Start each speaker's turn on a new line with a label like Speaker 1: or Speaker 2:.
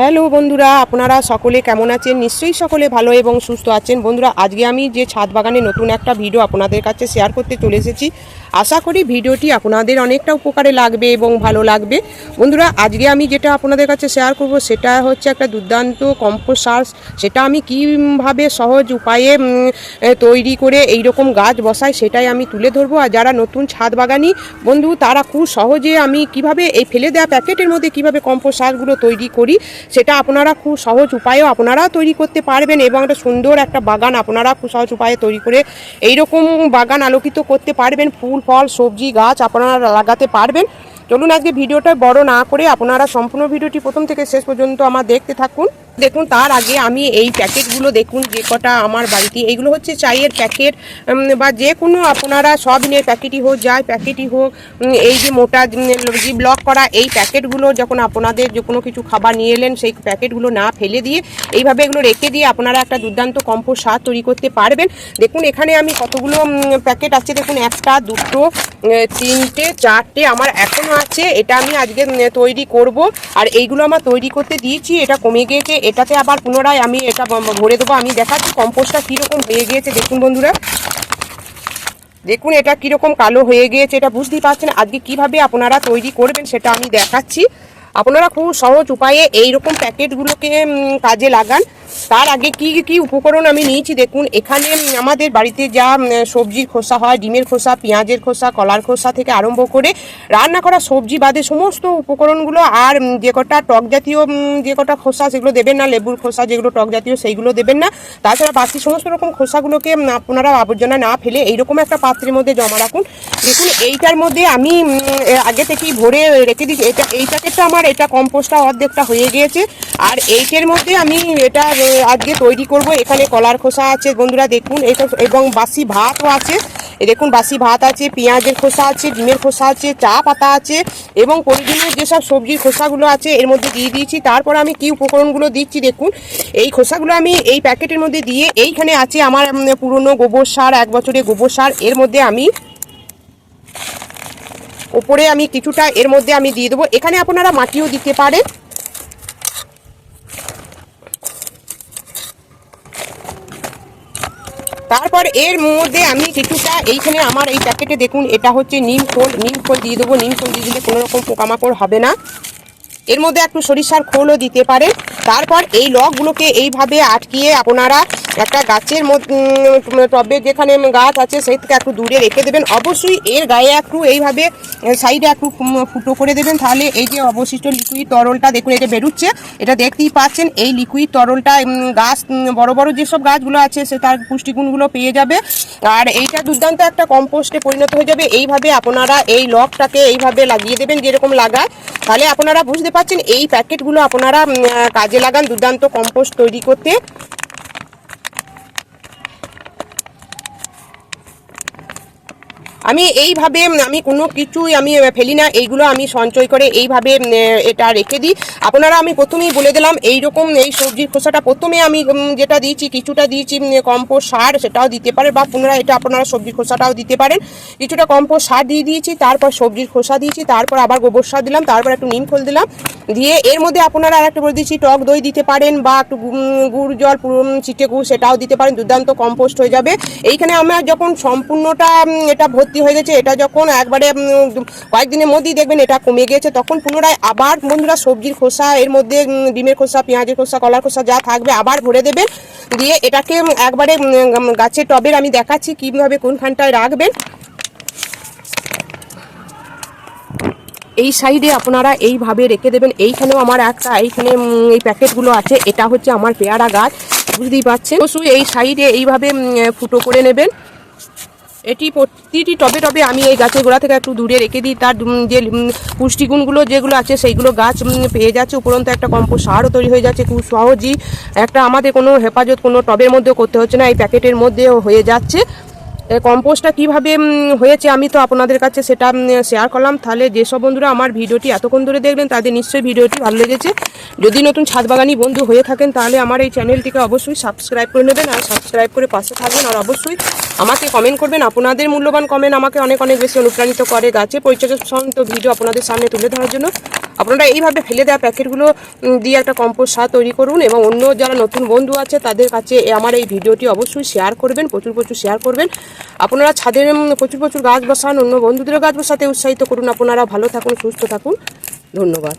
Speaker 1: Hello বন্ধুরা, আপনারা সকলে কেমন আছেন? নিশ্চয়ই সকলে ভালো এবং সুস্থ আছেন। বন্ধুরা, আজকে আমি যে ছাদ বাগানে নতুন একটা ভিডিও আপনাদের কাছে শেয়ার করতে চলে এসেছি। আশা করি ভিডিওটি আপনাদের অনেকটা উপকারে লাগবে এবং ভালো লাগবে। বন্ধুরা, আজকে আমি যেটা আপনাদের কাছে শেয়ার করব, সেটা হচ্ছে একটা দুর্দান্ত কম্পোস্ট সার। সেটা আমি কীভাবে সহজ উপায়ে তৈরি করে এই রকম গাছ বসাই, সেটাই আমি তুলে ধরবো। আর যারা নতুন ছাদ বাগানি, বন্ধু, তারা খুব সহজে আমি কীভাবে এই ফেলে দেওয়া প্যাকেটের মধ্যে কীভাবে কম্পোস্ট সারগুলো তৈরি করি সেটা আপনারা খুব সহজ উপায়েও আপনারা তৈরি করতে পারবেন এবং একটা সুন্দর একটা বাগান আপনারা খুব সহজ উপায়ে তৈরি করে এইরকম বাগান আলোকিত করতে পারবেন। ফুল, ফল, সবজি, গাছ আপনারা লাগাতে পারবেন। চলুন আজকে ভিডিওটা বড় না করে আপনারা সম্পূর্ণ ভিডিওটি প্রথম থেকে শেষ পর্যন্ত আমার দেখতে থাকুন। দেখুন, তার আগে আমি এই প্যাকেটগুলো দেখুন, যে কটা আমার বাড়িতে। এইগুলো হচ্ছে চায়ের প্যাকেট বা যে কোনো আপনারা সবিনের প্যাকেটই হোক, যাই প্যাকেটই হোক এই যে মোটা যে ব্লক করা এই প্যাকেটগুলো যখন আপনাদের যে কোনো কিছু খাবার নিয়ে এলেন, সেই প্যাকেটগুলো না ফেলে দিয়ে এইভাবে এগুলো রেখে দিয়ে আপনারা একটা দুর্দান্ত কম্পোস্ট সার তৈরি করতে পারবেন। দেখুন, এখানে আমি কতগুলো প্যাকেট আছে, দেখুন, একটা, দুটো তিনটে, চারটে আমার এখনও আছে, এটা আমি আজকে তৈরি করব। আর এইগুলো আমার তৈরি করতে দিয়েছি, এটা কমে গিয়েছে এটাতে আবার পুনরায় আমি এটা ভরে দেবো। আমি দেখাচ্ছি কম্পোস্টটা কীরকম হয়ে গিয়েছে। দেখুন বন্ধুরা। দেখুন এটা কীরকম কালো হয়ে গিয়েছে। এটা বুঝতেই পারছেন আজকে কীভাবে আপনারা তৈরি করবেন সেটা আমি দেখাচ্ছি। আপনারা খুব সহজ উপায়ে এই রকম প্যাকেটগুলোকে কাজে লাগান। তার আগে কি কি উপকরণ আমি নিয়েছি দেখুন, এখানে আমাদের বাড়িতে যা সবজির খোসা হয়, ডিমের খোসা, পেঁয়াজের খোসা, কলার খোসা থেকে আরম্ভ করে রান্না করা সবজি বাদে সমস্ত উপকরণগুলো আর যে কটা টক জাতীয় যে কটা খোসা সেগুলো দেবেন না, লেবুর খোসা যেগুলো টক জাতীয় সেইগুলো দেবেন না। তাছাড়া বাকি সমস্ত রকম খোসাগুলোকে আপনারা আবর্জনা না ফেলে এইরকম একটা পাত্রের মধ্যে জমা রাখুন। দেখুন, এইটার মধ্যে আমি আগে থেকেই ভরে রেখে দিচ্ছি এটা এই প্যাকেটটা আমার, এটা কম্পোস্টটা অর্ধেকটা হয়ে গিয়েছে। আর এইটার মধ্যে আমি, এটা আজকে তৈরি করব। এখানে কলার খোসা আছে বন্ধুরা, দেখুন। এবং বাসি ভাতও আছে। দেখুন, বাসি ভাত আছে, পেঁয়াজের খোসা আছে, ডিমের খোসা আছে, চা পাতা আছে এবং প্রতিদিনের যেসব সবজির খোসাগুলো আছে, এর মধ্যে দিয়ে দিয়েছি। তারপর আমি কি উপকরণগুলো দিচ্ছি, দেখুন। এই খোসাগুলো আমি এই প্যাকেটের মধ্যে দিয়ে এইখানে আছে আমার পুরনো গোবর সার, এক বছরের গোবর সার। এর মধ্যে আমি ওপরে আমি কিছুটা এর মধ্যে আমি দিয়ে দেবো। এখানে আপনারা মাটিও দিতে পারেন। তারপর এর মধ্যে আমি কিছুটা এইখানে আমার এই প্যাকেটে দেখুন, এটা হচ্ছে নিম খোল নিম খোল দিয়ে দেবো। নিম খোল দিয়ে দিলে কোনো রকম পোকামাকড় হবে না। এর মধ্যে একটু সরিষার খোলও দিতে পারে তারপর এই লকগুলোকে এইভাবে আটকিয়ে আপনারা একটা গাছের টবে যেখানে গাছ আছে, সেই থেকে একটু দূরে রেখে দেবেন। অবশ্যই এর গায়ে একটু এইভাবে সাইডে একটু ফুটো করে দেবেন। তাহলে এই যে অবশিষ্ট লিকুইড তরলটা দেখুন এটা বেরোচ্ছে, এটা দেখতেই পাচ্ছেন, এই লিকুইড তরলটা গাছ বড় বড় যেসব গাছগুলো আছে, সে তার পুষ্টিগুণগুলো পেয়ে যাবে। আর এইটা দুর্দান্ত একটা কম্পোস্টে পরিণত হয়ে যাবে। এইভাবে আপনারা এই লকটাকে এইভাবে লাগিয়ে দেবেন, যেরকম লাগায় তাহলে আপনারা বুঝতে পারছেন, এই প্যাকেটগুলো আপনারা কাজে লাগান দুর্দান্ত কম্পোস্ট তৈরি করতে। আমি এইভাবে আমি কোনো কিছুই আমি ফেলি না। এইগুলো আমি সঞ্চয় করে এইভাবে এটা রেখে দিই। আপনারা, আমি প্রথমেই বলে দিলাম এই রকম এই সবজির খোসাটা প্রথমে আমি যেটা দিয়েছি, কিছুটা দিয়েছি কম্পোস্ট সার, সেটাও দিতে পারে, বা পুনরায় এটা আপনারা সবজির খোসাটাও দিতে পারেন। কিছুটা কম্পোস্ট সার দিয়ে দিয়েছি, তারপর সবজির খোসা দিয়েছি, তারপর আবার গোবর সার দিলাম, তারপর একটু নিম খোল দিলাম। দিয়ে এর মধ্যে আপনারা আর একটা বলে দিচ্ছি, টক দই দিতে পারেন বা একটু গুড় জল চিটে গুড় সেটাও দিতে পারেন, দুর্দান্ত কম্পোস্ট হয়ে যাবে। এইখানে আমার যখন সম্পূর্ণটা এটা ভর্তি হয়ে গেছে, এটা যখন একবারে কয়েকদিনের মধ্যেই দেখবেন এটা কমে গিয়েছে তখন পুনরায় আবার বন্ধুরা সবজির খোসা, এর মধ্যে ডিমের খোসা, পেঁয়াজের খোসা, কলার খোসা যা থাকবে আবার ভরে দেবেন। দিয়ে এটাকে একবারে গাছের টবের আমি দেখাচ্ছি কীভাবে কোনখানটায় রাখবেন। এই সাইডে আপনারা এইভাবে রেখে দেবেন। এইখানেও আমার একটা, এইখানে এই প্যাকেটগুলো আছে। এটা হচ্ছে আমার পেয়ারা গাছ, বুঝতেই পারছেন? অবশ্যই এই সাইডে এইভাবে ফুটো করে নেবেন। এটি প্রতিটি টবে টবে আমি এই গাছের গোড়া থেকে একটু দূরে রেখে দিই। তার যে পুষ্টিগুণগুলো যেগুলো আছে, সেইগুলো গাছ পেয়ে যাচ্ছে। উপরন্ত একটা কম্পোস্ট সারও তৈরি হয়ে যাচ্ছে খুব সহজেই। একটা আমাদের কোনো হেফাজত কোনো টবের মধ্যেও করতে হচ্ছে না। এই প্যাকেটের মধ্যেও হয়ে যাচ্ছে। কম্পোস্টটা কীভাবে হয়েছে আমি তো আপনাদের কাছে সেটা শেয়ার করলাম। তাহলে যেসব বন্ধুরা আমার ভিডিওটি এতক্ষণ ধরে দেখলেন তাদের নিশ্চয়ই ভিডিওটি ভালো লেগেছে। যদি নতুন ছাদ বাগানি বন্ধু হয়ে থাকেন, তাহলে আমার এই চ্যানেলটিকে অবশ্যই সাবস্ক্রাইব করে নেবেন আর সাবস্ক্রাইব করে পাশে থাকবেন। আর অবশ্যই আমাকে কমেন্ট করবেন। আপনাদের মূল্যবান কমেন্ট আমাকে অনেক অনেক বেশি অনুপ্রাণিত করে। গাছে পরিচর্যা সম্বন্ধীয় ভিডিও আপনাদের সামনে তুলে ধরার জন্য। আপনারা এইভাবে ফেলে দেওয়া প্যাকেটগুলো দিয়ে একটা কম্পোস্ট সার তৈরি করুন এবং অন্য যারা নতুন বন্ধু আছে তাদের কাছে আমার এই ভিডিওটি অবশ্যই শেয়ার করবেন, প্রচুর প্রচুর শেয়ার করবেন। আপনারা ছাদের প্রচুর প্রচুর গাছ বসান, অন্য বন্ধুদেরও গাছ বসাতে উৎসাহিত করুন। আপনারা ভালো থাকুন, সুস্থ থাকুন। ধন্যবাদ।